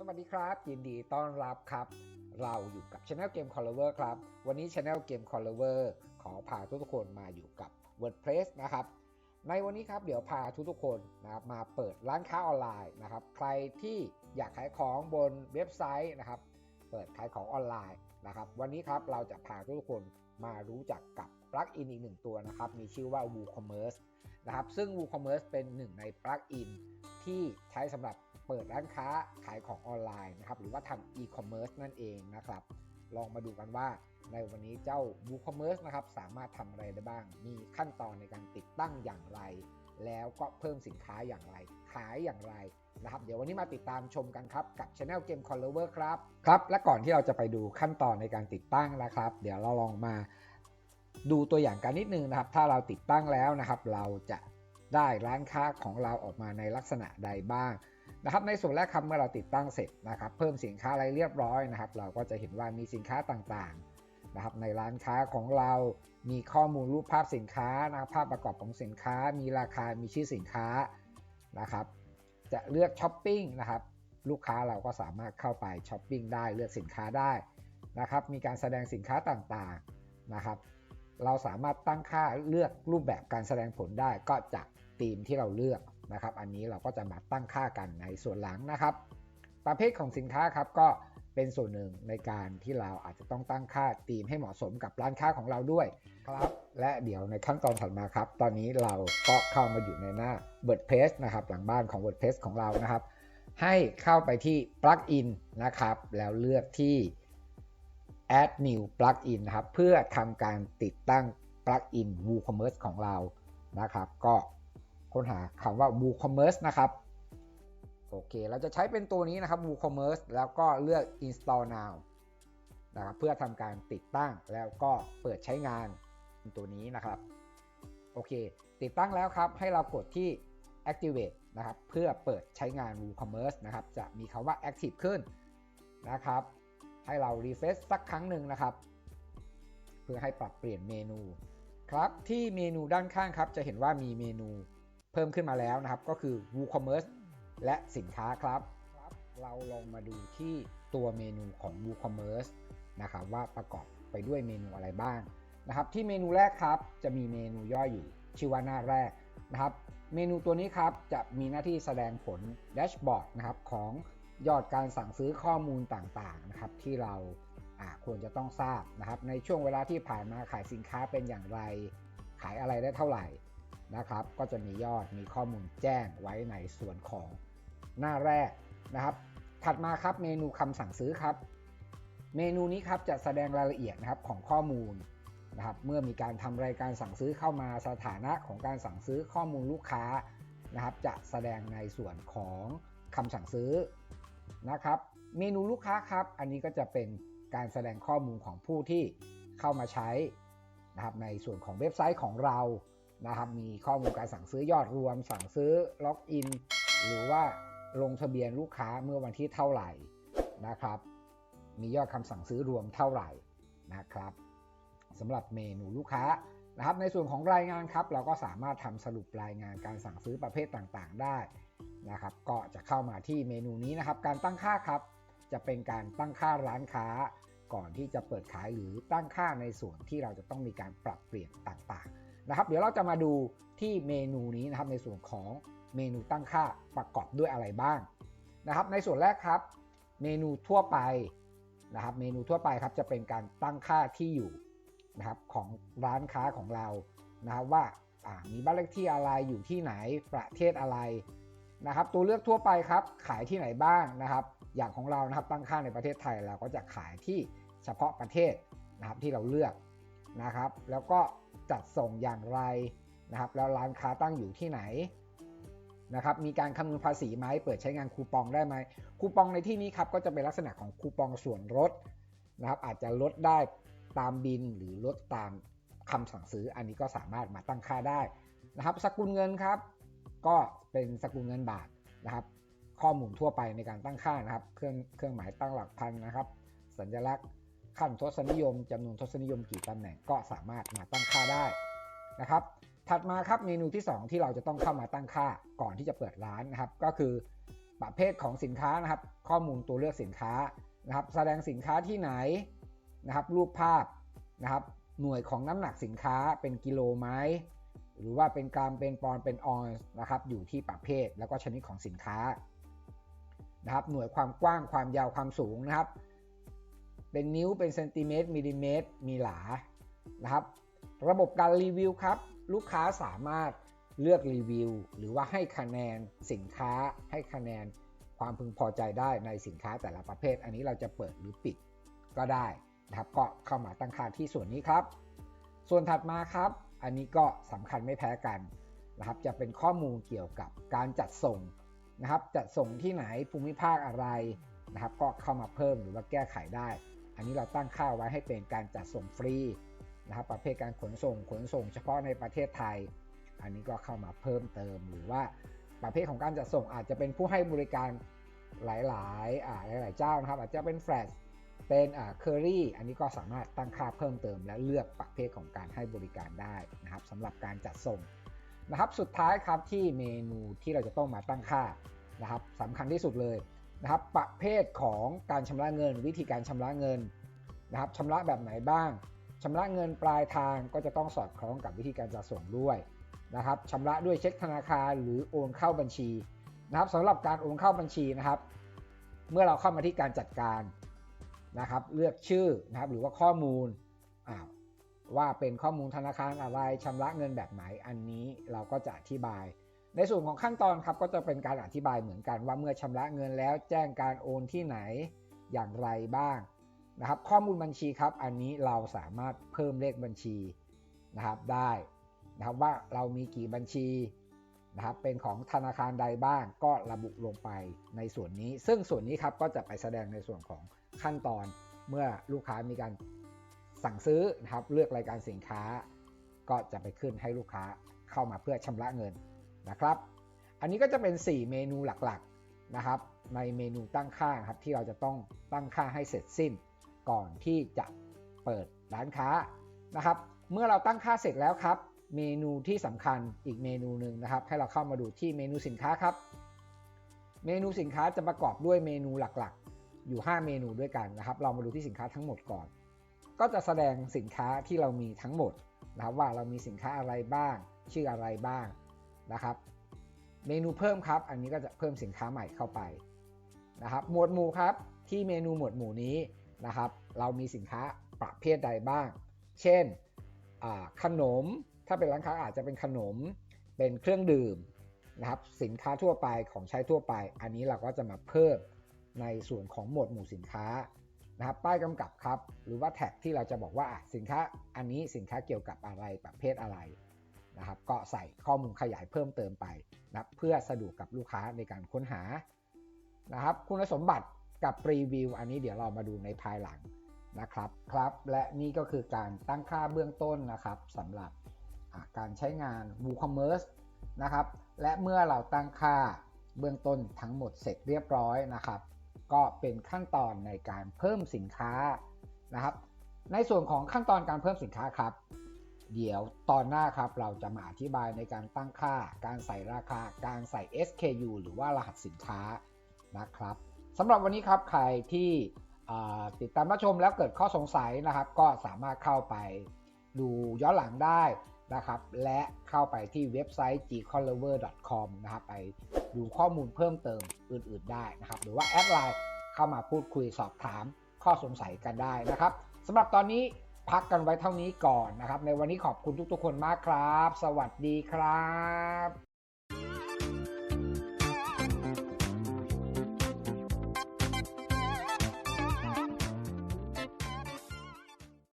สวัสดีครับ ยินดีต้อนรับครับ เราอยู่กับ Channel Game c o l l o v e r ครับ วันนี้ Channel Game c o l l o v e r ขอพาทุกคนมาอยู่กับ WordPress นะครับ ในวันนี้ครับเดี๋ยวพาทุกๆคนนะครับมาเปิดร้านค้าออนไลน์นะครับ ใครที่อยากขายของบนเว็บไซต์นะครับ เปิดขายของออนไลน์นะครับ วันนี้ครับเราจะพาทุกคนมารู้จักกับปลั๊กอินอีกหนึ่งตัวนะครับ มีชื่อว่า WooCommerce นะครับ ซึ่ง WooCommerce เป็นหนึ่งในปลั๊กอินที่ใช้สำหรับ เปิดร้านค้าขายของออนไลน์นะครับหรือว่าทำ e-commerce นั่นเองนะครับ ลองมาดูกันว่าในวันนี้เจ้า WooCommerce นะครับสามารถทำอะไรได้บ้าง มีขั้นตอนในการติดตั้งอย่างไร แล้วก็เพิ่มสินค้าอย่างไร ขายอย่างไรนะครับ เดี๋ยววันนี้มาติดตามชมกันครับ กับ Channel Game c o l l o v e r ครับครับ และก่อนที่เราจะไปดูขั้นตอนในการติดตั้งนะครับ เดี๋ยวเราลองมาดูตัวอย่างกันนิดนึงนะครับ ถ้าเราติดตั้งแล้วนะครับ เราจะได้ร้านค้าของเราออกมาในลักษณะใดบ้าง นะครับในส่วนแรกครับเมื่อเราติดตั้งเสร็จนะครับ เพิ่มสินค้าอะไรเรียบร้อยนะครับ เราก็จะเห็นว่ามีสินค้าต่างๆนะครับ ในร้านค้าของเรา มีข้อมูลรูปภาพสินค้านะครับภาพประกอบของสินค้า มีราคา มีชื่อสินค้านะครับ จะเลือกช้อปปิ้งนะครับ ลูกค้าเราก็สามารถเข้าไปช้อปปิ้งได้เลือกสินค้าได้นะครับ มีการแสดงสินค้าต่างๆนะครับ เราสามารถตั้งค่าเลือกรูปแบบการแสดงผลได้ก็จากธีมที่เราเลือก นะครับ อันนี้เราก็จะมาตั้งค่ากันในส่วนหลังนะครับ ประเภทของสินค้าครับก็เป็นส่วนหนึ่งในการที่เราอาจจะต้องตั้งค่าธีมให้เหมาะสมกับร้านค้าของเราด้วยครับ และเดี๋ยวในขั้นตอนถัดมาครับ ตอนนี้เราก็เข้ามาอยู่ในหน้า WordPress นะครับ หลังบ้านของ WordPress ของเรานะครับ ให้เข้าไปที่ plugin นะครับ แล้วเลือกที่ add new plugin นะครับ เพื่อทำการติดตั้ง plugin WooCommerce ของเรานะครับ ก็ ค้นหาคำว่า WooCommerce นะครับโอเค เราจะใช้เป็นตัวนี้นะครับ WooCommerce แล้วก็เลือก install now นะครับเพื่อทำการติดตั้งแล้วก็เปิดใช้งานตัวนี้นะครับโอเค ติดตั้งแล้วครับ ให้เรากดที่ activate นะครับ เพื่อเปิดใช้งาน WooCommerce นะครับ จะมีคำว่า active ขึ้นนะครับ ให้เรา refresh สักครั้งหนึ่งนะครับ เพื่อให้ปรับเปลี่ยนเมนู ครับที่เมนูด้านข้างครับ จะเห็นว่ามีเมนู พิ่มขึ้นมาแล้วนะครับ ก็คือ WooCommerce และสินค้าครับครับ เราลองมาดูที่ตัวเมนูของ WooCommerce นะครับว่าประกอบไปด้วยเมนูอะไรบ้างนะครับ ที่เมนูแรกครับจะมีเมนูย่อยอยู่ชื่อว่าหน้าแรกนะครับ เมนูตัวนี้ครับจะมีหน้าที่แสดงผลแดชบอร์ดนะครับของยอดการสั่งซื้อข้อมูลต่างๆนะครับ ที่เราควรจะต้องทราบนะครับ ในช่วงเวลาที่ผ่านมาขายสินค้าเป็นอย่างไร ขายอะไรได้เท่าไหร่ นะครับ ก็จะมียอดมีข้อมูลแจ้งไว้ในส่วนของหน้าแรกนะครับ ถัดมาครับเมนูคำสั่งซื้อครับ เมนูนี้ครับจะแสดงรายละเอียดนะครับของข้อมูลนะครับเมื่อมีการทำรายการสั่งซื้อเข้ามาสถานะของการสั่งซื้อข้อมูลลูกค้านะครับ จะแสดงในส่วนของคำสั่งซื้อนะครับ เมนูลูกค้าครับ อันนี้ก็จะเป็นการแสดงข้อมูลของผู้ที่เข้ามาใช้นะครับในส่วนของเว็บไซต์ของเรา นะครับมีข้อมูลการสั่งซื้อยอดรวม สั่งซื้อล็อกอิน หรือว่าลงทะเบียนลูกค้าเมื่อวันที่เท่าไหร่นะครับ มียอดคำสั่งซื้อรวมเท่าไหร่นะครับสำหรับเมนูลูกค้านะครับในส่วนของรายงานครับ เราก็สามารถทำสรุปรายงานการสั่งซื้อประเภทต่างๆ ได้นะครับ ก็จะเข้ามาที่เมนูนี้นะครับ การตั้งค่าครับ จะเป็นการตั้งค่าร้านค้า ก่อนที่จะเปิดขายหรือตั้งค่าในส่วนที่เราจะต้องมีการปรับเปลี่ยนต่างๆ นะครับ เดี๋ยวเราจะมาดูที่เมนูนี้นะครับในส่วนของเมนูตั้งค่าประกอบด้วยอะไรบ้างนะครับ ในส่วนแรกครับ เมนูทั่วไปนะครับ เมนูทั่วไปครับจะเป็นการตั้งค่าที่อยู่นะครับของร้านค้าของเรานะครับว่ามีบ้านเลขที่อะไรอยู่ที่ไหนประเทศอะไรนะครับ ตัวเลือกทั่วไปครับ ขายที่ไหนบ้างนะครับ อย่างของเรานะครับตั้งค่าในประเทศไทยเราก็จะขายที่เฉพาะประเทศนะครับที่เราเลือก นะครับ แล้วก็จัดส่งอย่างไรนะครับ แล้วร้านค้าตั้งอยู่ที่ไหนนะครับ มีการคำนวณภาษีไหมเปิดใช้งานคูปองได้ไหมคูปองในที่นี้ครับก็จะเป็นลักษณะของคูปองส่วนลดนะครับ อาจจะลดได้ตามบินหรือลดตามคำสั่งซื้อ อันนี้ก็สามารถมาตั้งค่าได้นะครับ สกุลเงินครับ ก็เป็นสกุลเงินบาทนะครับ ข้อมูลทั่วไปในการตั้งค่านะครับ เครื่องเครื่องหมายตั้งหลักพันนะครับ สัญลักษณ์ ขั้นทศนิยมจำนวนทศนิยมกี่ตำแหน่งก็สามารถมาตั้งค่าได้นะครับ ถัดมาครับเมนูที่ 2 ที่เราจะต้องเข้ามาตั้งค่าก่อนที่จะเปิดร้านนะครับ ก็คือประเภทของสินค้านะครับ ข้อมูลตัวเลือกสินค้านะครับ แสดงสินค้าที่ไหนนะครับ รูปภาพนะครับ หน่วยของน้ำหนักสินค้าเป็นกิโลไหมหรือว่าเป็นกรัมเป็นปอนด์เป็นออนซ์นะครับ อยู่ที่ประเภทแล้วก็ชนิดของสินค้านะครับ หน่วยความกว้างความยาวความสูงนะครับ เป็นนิ้วเป็นเซนติเมตรมิลลิเมตรมีหลานะครับ ระบบการรีวิวครับ ลูกค้าสามารถเลือกรีวิว หรือว่าให้คะแนนสินค้าให้คะแนนความพึงพอใจได้ในสินค้าแต่ละประเภท อันนี้เราจะเปิดหรือปิดก็ได้นะครับก็เข้ามาตั้งค่าที่ส่วนนี้ครับ ส่วนถัดมาครับ อันนี้ก็สำคัญไม่แพ้กันนะครับจะเป็นข้อมูลเกี่ยวกับการจัดส่งนะครับจัดส่งที่ไหนภูมิภาคอะไรนะครับ ก็เข้ามาเพิ่มหรือว่าแก้ไขได้ อันนี้เราตั้งค่าไว้ให้เป็นการจัดส่งฟรีนะครับประเภทการขนส่งขนส่งเฉพาะในประเทศไทย อันนี้ก็เข้ามาเพิ่มเติมหรือว่าประเภทของการจัดส่งอาจจะเป็นผู้ให้บริการหลายๆอ่าหลาย ๆ เจ้านะครับ อาจจะเป็นแฟลชเป็นอ่าเคอรี่อันนี้ก็สามารถตั้งค่าเพิ่มเติม และเลือกประเภทของการให้บริการได้นะครับสำหรับการจัดส่งนะครับ สุดท้ายครับที่เมนูที่เราจะต้องมาตั้งค่านะครับสำคัญที่สุดเลย นะครับประเภทของการชำระเงิน วิธีการชำระเงินนะครับชำระแบบไหนบ้างชำระเงินปลายทางก็จะต้องสอดคล้องกับวิธีการจัดส่งด้วยนะครับชำระด้วยเช็คธนาคารหรือโอนเข้าบัญชีนะครับสำหรับการโอนเข้าบัญชีนะครับ เมื่อเราเข้ามาที่การจัดการนะครับ เลือกชื่อนะครับหรือว่าข้อมูลอ่าว่าเป็นข้อมูลธนาคารอะไรชำระเงินแบบไหนอันนี้เราก็จะอธิบาย ในส่วนของขั้นตอนครับก็จะเป็นการอธิบายเหมือนกันว่าเมื่อชำระเงินแล้วแจ้งการโอนที่ไหนอย่างไรบ้างนะครับ ข้อมูลบัญชีครับ อันนี้เราสามารถเพิ่มเลขบัญชีนะครับได้นะครับว่าเรามีกี่บัญชีนะครับเป็นของธนาคารใดบ้างก็ระบุลงไปในส่วนนี้ ซึ่งส่วนนี้ครับก็จะไปแสดงในส่วนของขั้นตอนเมื่อลูกค้ามีการสั่งซื้อนะครับเลือกรายการสินค้า ก็จะไปขึ้นให้ลูกค้าเข้ามาเพื่อชำระเงิน นะครับ อันนี้ก็จะเป็น 4 เมนูหลักๆนะครับ ในเมนูตั้งค่าครับที่เราจะต้องตั้งค่าให้เสร็จสิ้น ก่อนที่จะเปิดร้านค้านะครับ เมื่อเราตั้งค่าเสร็จแล้วครับ เมนูที่สำคัญอีกเมนูหนึ่งนะครับ ให้เราเข้ามาดูที่เมนูสินค้าครับ เมนูสินค้าจะประกอบด้วยเมนูหลักๆ อยู่ 5 เมนูด้วยกันนะครับ เรามาดูที่สินค้าทั้งหมดก่อน ก็จะแสดงสินค้าที่เรามีทั้งหมดนะครับว่าเรามีสินค้าอะไรบ้าง ชื่ออะไรบ้าง นะครับ เมนูเพิ่มครับ อันนี้ก็จะเพิ่มสินค้าใหม่เข้าไปนะครับ หมวดหมู่ครับ ที่เมนูหมวดหมู่นี้นะครับ เรามีสินค้าประเภทใดบ้าง เช่นขนม ถ้าเป็นร้านค้าอาจจะเป็นขนม เป็นเครื่องดื่มนะครับ สินค้าทั่วไปของใช้ทั่วไป อันนี้เราก็จะมาเพิ่มในส่วนของหมวดหมู่สินค้านะครับป้ายกำกับครับ หรือว่าแท็กที่เราจะบอกว่าสินค้าอันนี้สินค้าเกี่ยวกับอะไรประเภทอะไร นะครับก็ใส่ข้อมูลขยายเพิ่มเติมไปนะเพื่อสะดวกกับลูกค้าในการค้นหานะครับ คุณสมบัติกับรีวิวอันนี้เดี๋ยวเรามาดูในภายหลังนะครับครับ และนี่ก็คือการตั้งค่าเบื้องต้นนะครับสำหรับการใช้งาน WooCommerce นะครับและเมื่อเราตั้งค่าเบื้องต้นทั้งหมดเสร็จเรียบร้อยนะครับ ก็เป็นขั้นตอนในการเพิ่มสินค้านะครับ ในส่วนของขั้นตอนการเพิ่มสินค้าครับ เดี๋ยวตอนหน้าครับเราจะมาอธิบายในการตั้งค่า การใส่ราคา การใส่ SKU หรือว่ารหัสสินค้านะครับสำหรับวันนี้ครับใครที่ติดตามรับชมแล้วเกิดข้อสงสัยนะครับ ก็สามารถเข้าไปดูย้อนหลังได้นะครับ และเข้าไปที่เว็บไซต์ gcollover.com นะครับไปดูข้อมูลเพิ่มเติมอื่นๆได้นะครับ หรือว่าแอดไลน์เข้ามาพูดคุยสอบถามข้อสงสัยกันได้นะครับสำหรับตอนนี้ พักกันไว้เท่านี้ก่อนนะครับ ในวันนี้ขอบคุณทุกๆคนมากครับ สวัสดีครับ